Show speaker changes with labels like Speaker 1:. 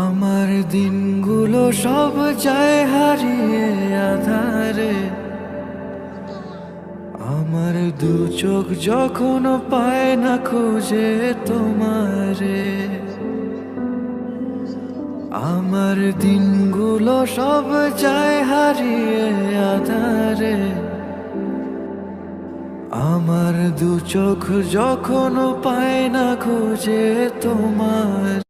Speaker 1: আমার দিনগুলো সব যায় হারিয়ে আধারে। আমার দু চোখ যখন পায় না খুঁজে তোমারে। আমার দিনগুলো সব যায় হারিয়ে আধারে। আমার দু চোখ যখন পায় না খুঁজে তোমার